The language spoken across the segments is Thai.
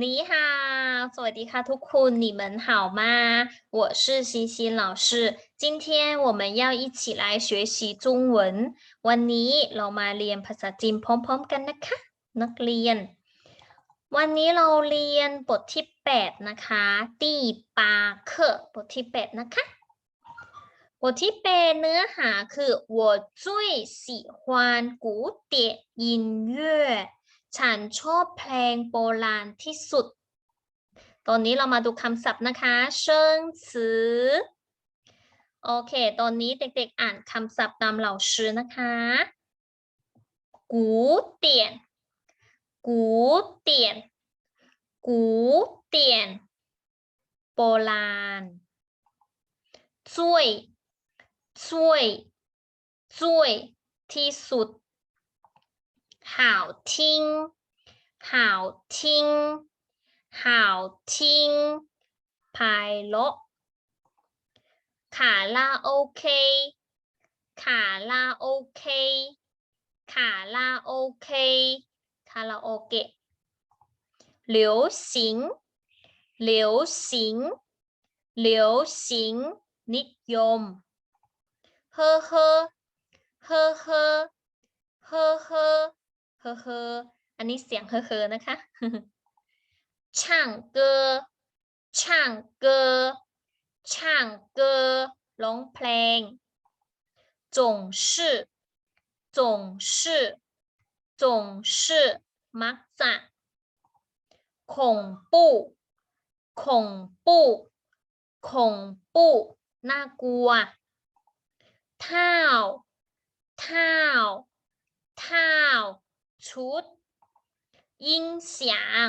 你好，สวัสดีค่ะทุกคน你们好吗？我是欣欣老师，今天我们要一起来学习中文。วันนี้เรามาเรียนภาษาจีนพร้อมๆกันนะคะ นักเรียน วันนี้เราเรียนบทที่ 8 นะคะตีปาเคบทที่ 8 นะคะ บทที่8เนื้อหาคือ我最喜欢古典音乐 ฉันชอบเพลงโบราณที่สุด ตอนนี้เรามาดูคำศัพท์นะคะเชิงสือโอเค ตอนนี้เด็กๆ อ่านคำศัพท์ตามเหล่าชื่อนะคะ กูเตียน กูเตียน กูเตียน โบราณช่วยช่วยช่วยที่สุด hảo thinh hảo thinh hảo thinh bài lỗ khả la ok khả la xính liếu xính liếu xính nít yôm hơ hơ hơ hơ hơ hơ เกะคาราโอเกะ流行，流行，流行，นิยม เฮ้อเฮ้อเฮ้อเฮ้อเฮ้อเฮ้อ เฮ้อเฮ้ออันนี้เสียงเฮ้อเฮ้อนะคะ 唱歌唱歌唱歌ร้องเพลง总是总是总是มักจะ恐怖恐怖恐怖น่ากลัวเท่าเท่าเท่า ชุด ยินเสียง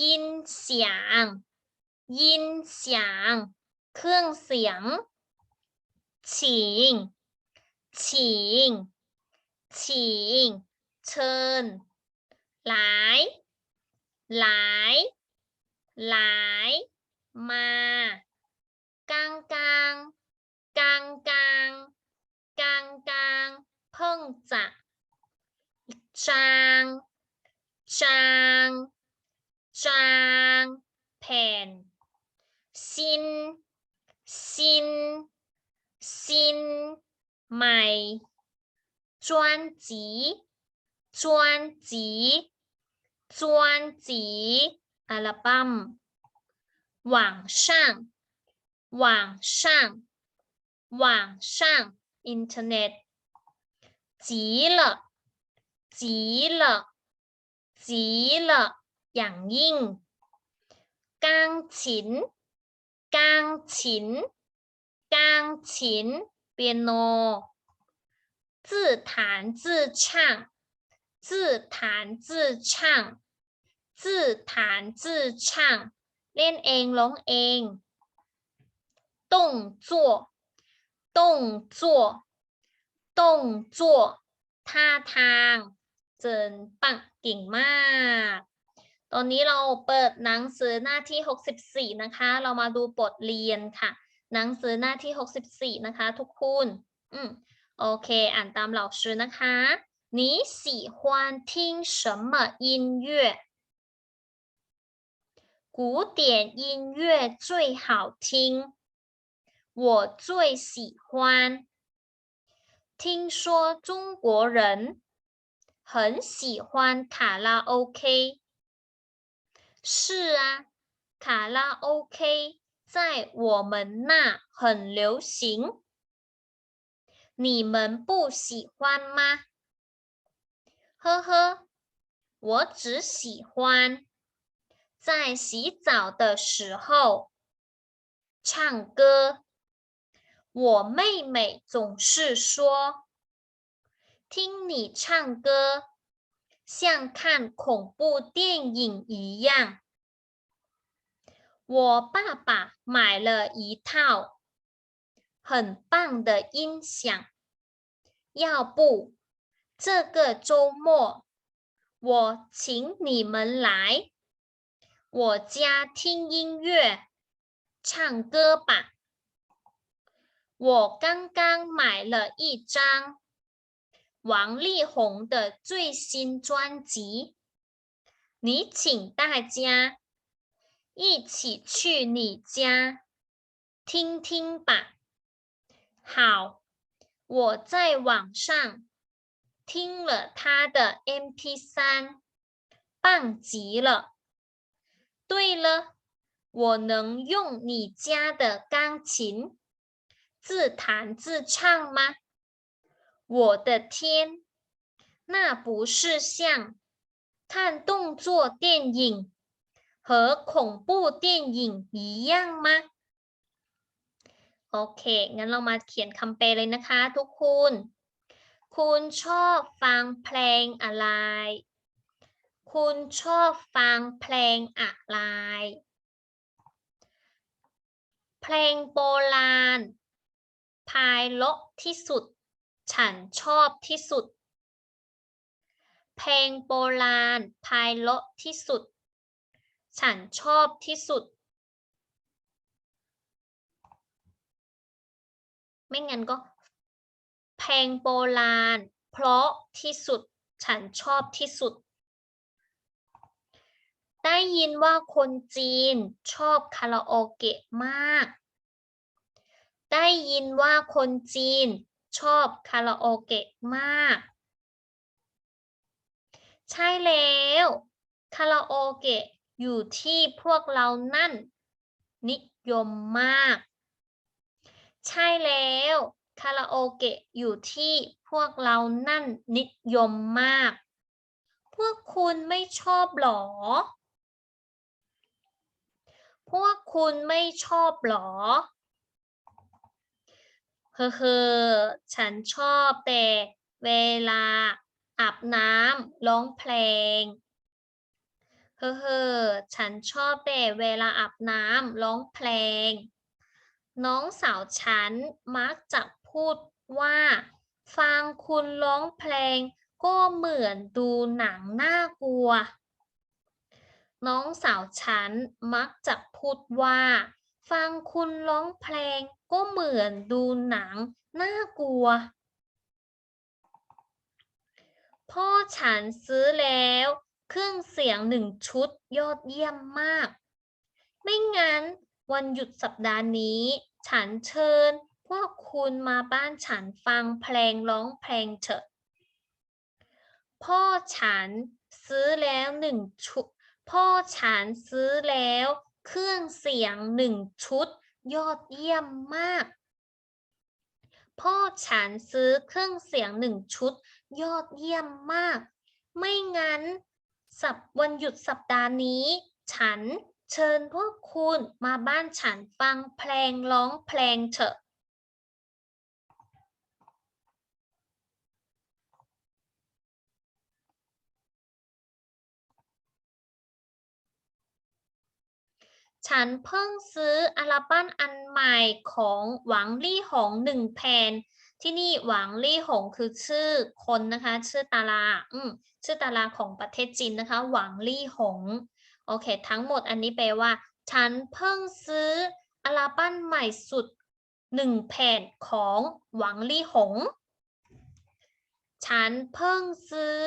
ยินเสียง ยินเสียง เครื่องเสียงฉิงฉิงฉิงเชิญ หลาย หลาย หลาย มากลางกลางกลางกลางกลางกลางเพิ่งจะ trang trang trang pen. Xin xin xin, mày. Chuyên chỉ chuyên chỉ chuyên chỉ à album Quảng sang Quảng sang Quảng sang Internet. Chỉ là 辑专辑อัลบั้ม网上网上网上อินเทอร์เน็ต急了急了急了อย่างยิ่ง钢琴钢琴钢琴เปียโน自弹自唱自弹自唱自弹自唱เล่นเองร้องเอง动作动作动作ท่าทางเ จินปังเก่งมาก ตอนนี้เราเปิดหนังสือหน้าที่ 64 นะคะ เรามาดูบทเรียนค่ะ หนังสือหน้าที่ 64 นะคะ ทุกคนอืมโอเค อ่านตามเหล่าชื่อนะคะ你喜欢听什么音乐古典音乐最好听我最喜欢听说中国人 很喜欢卡拉 OK。是啊，卡拉 OK 在我们那很流行。你们不喜欢吗？呵呵，我只喜欢在洗澡的时候唱歌。我妹妹总是说。听你唱歌，像看恐怖电影一样。我爸爸买了一套很棒的音响，要不这个周末我请你们来我家听音乐、唱歌吧。我刚刚买了一张。王力宏的最新专辑，你请大家一起去你家听听吧。好，我在网上听了他的 MP3，棒极了。对了，我能用你家的钢琴自弹自唱吗？我的天，那不是像看动作电影和恐怖电影一样吗 โอเค งั้นเรามาเขียนคำแปลเลยนะคะทุกคุณ คุณชอบฟังเพลงอะไร คุณชอบฟังเพลงอะไร เพลงโบราณพายเลาะที่สุด ฉันชอบที่สุด เพลงโบราณไพเลาะที่สุด ฉันชอบที่สุด ไม่งั้นก็ เพลงโบราณ เพราะที่สุด ฉันชอบที่สุด ได้ยินว่าคนจีนชอบคาราโอเกะมาก ได้ยินว่าคนจีน ชอบคาราโอเกะมาก ใช่แล้ว คาราโอเกะอยู่ที่พวกเรานั่น นิยมมาก ใช่แล้ว คาราโอเกะอยู่ที่พวกเรานั่นนิยมมาก พวกคุณไม่ชอบหรอ พวกคุณไม่ชอบหรอ เฮ้อเฮ้อฉันชอบแต่เวลาอาบน้ำร้องเพลงเฮ้อเฮ้อฉันชอบแต่เวลาอาบน้ำร้องเพลง น้องสาวฉันมักจะพูดว่า ฟังคุณร้องเพลง ก็เหมือนดูหนังน่ากลัว น้องสาวฉันมักจะพูดว่า ฟังคุณร้องเพลง ก็เหมือนดูหนังน่ากลัว พ่อฉันซื้อแล้ว เครื่องเสียงหนึ่งชุดยอดเยี่ยมมาก ไม่งั้นวันหยุดสัปดาห์นี้ ฉันเชิญพวกคุณมาบ้านฉันฟังเพลงร้องเพลงเถอะ พ่อฉันซื้อแล้วหนึ่งชุด พ่อฉันซื้อแล้ว เครื่องเสียงหนึ่งชุด ยอดเยี่ยมมาก พ่อฉันซื้อเครื่องเสียงหนึ่งชุด ยอดเยี่ยมมาก ไม่งั้น สัปวันหยุดสัปดาห์นี้ ฉันเชิญพวกคุณมาบ้านฉันฟังเพลงร้องเพลงเถอะ ฉันเพิ่งซื้ออัลบั้มอันใหม่ของหวังลี่หงหนึ่งแผ่นที่นี่หวังลี่หงคือชื่อคนนะคะ ชื่อตาราอืมชื่อตาราของประเทศจีนนะคะ หวังลี่หงโอเค ทั้งหมดอันนี้แปลว่า ฉันเพิ่งซื้ออัลบั้มใหม่สุดหนึ่งแผ่นของหวังลี่หง ฉันเพิ่งซื้อ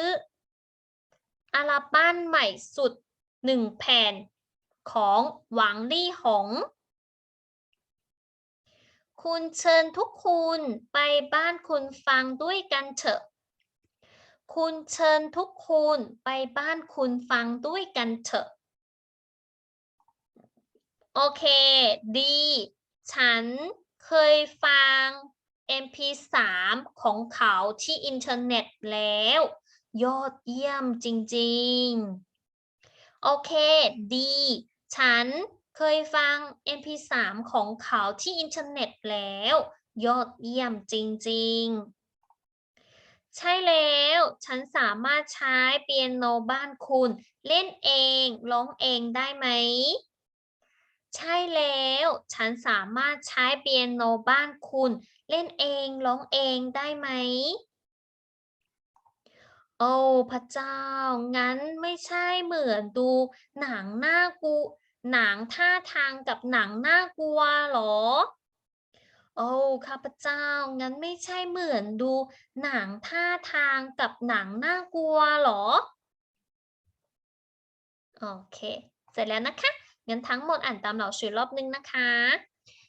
อัลบั้มใหม่สุดหนึ่งแผ่น ของหวังลี่หง คุณเชิญทุกคุณไปบ้านคุณฟังด้วยกันเถอะ คุณเชิญทุกคุณไปบ้านคุณฟังด้วยกันเถอะ โอเค ดี ฉันเคยฟัง MP3 ของเขาที่อินเทอร์เน็ตแล้ว ยอดเยี่ยมจริง ๆ โอเค ดี ฉันเคยฟัง MP3 ของเขาที่อินเทอร์เน็ตแล้ว ยอดเยี่ยมจริง ๆ ใช่แล้ว ฉันสามารถใช้เปียโนบ้านคุณ เล่นเองร้องเองได้ไหม ใช่แล้ว ฉันสามารถใช้เปียโนบ้านคุณ เล่นเองร้องเองได้ไหม โอ้พระเจ้า งั้นไม่ใช่เหมือนดูหนังน่ากลัว หนังท่าทางกับหนังน่ากลัวเหรอ โอ้ข้าพเจ้า งั้นไม่ใช่เหมือนดูหนังท่าทางกับหนังน่ากลัวเหรอ โอเค เสร็จแล้วนะคะ งั้นทั้งหมดอ่านตามเหล่าสื่อรอบนึงนะคะ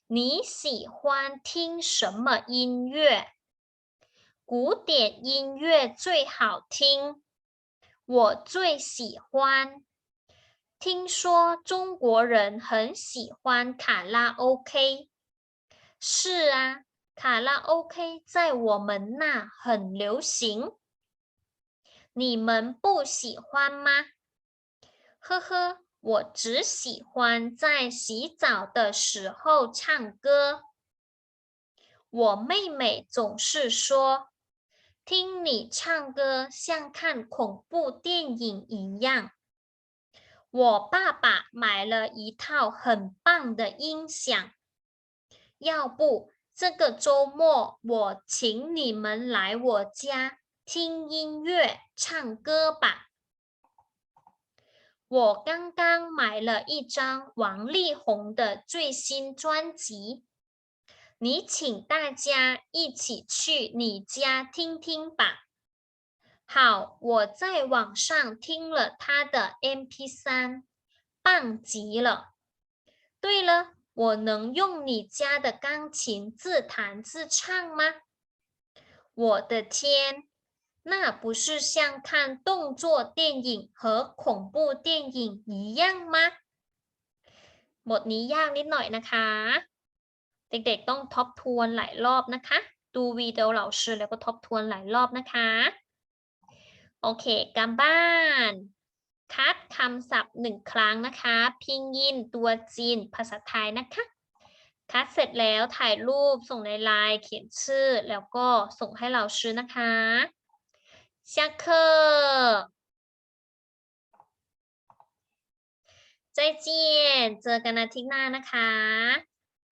你喜欢听什么音乐 古典音乐最好听我最喜欢。听说中国人很喜欢卡拉 OK 是啊卡拉 OK 在我们那很流行。你们不喜欢吗？呵呵，我只喜欢在洗澡的时候唱歌。我妹妹总是说，听你唱歌像看恐怖电影一样。我爸爸买了一套很棒的音响，要不这个周末我请你们来我家听音乐、唱歌吧。我刚刚买了一张王力宏的最新专辑，你请大家一起去你家听听吧。好，我在网上听了他的 MP3，棒极了。对了，我能用你家的钢琴自弹自唱吗？我的天！那不是像看动作电影和恐怖电影一样吗บทนี้ยากนิดหน่อยนะคะ เด็กๆต้องทบทวนหลายรอบนะคะ ดูวีดีโอเหล่าชื่อแล้วก็ทบทวนหลายรอบนะคะ โอเคการบ้าน คัดคำศัพท์หนึ่งครั้งนะคะ พิงยินตัวจีน ภาษาไทยนะคะ คัดเสร็จแล้วถ่ายรูปส่งในไลน์เขียนชื่อ แล้วก็ส่งให้เราชื่อนะคะ下课再见เจอกันอาทิตย์หน้านะคะ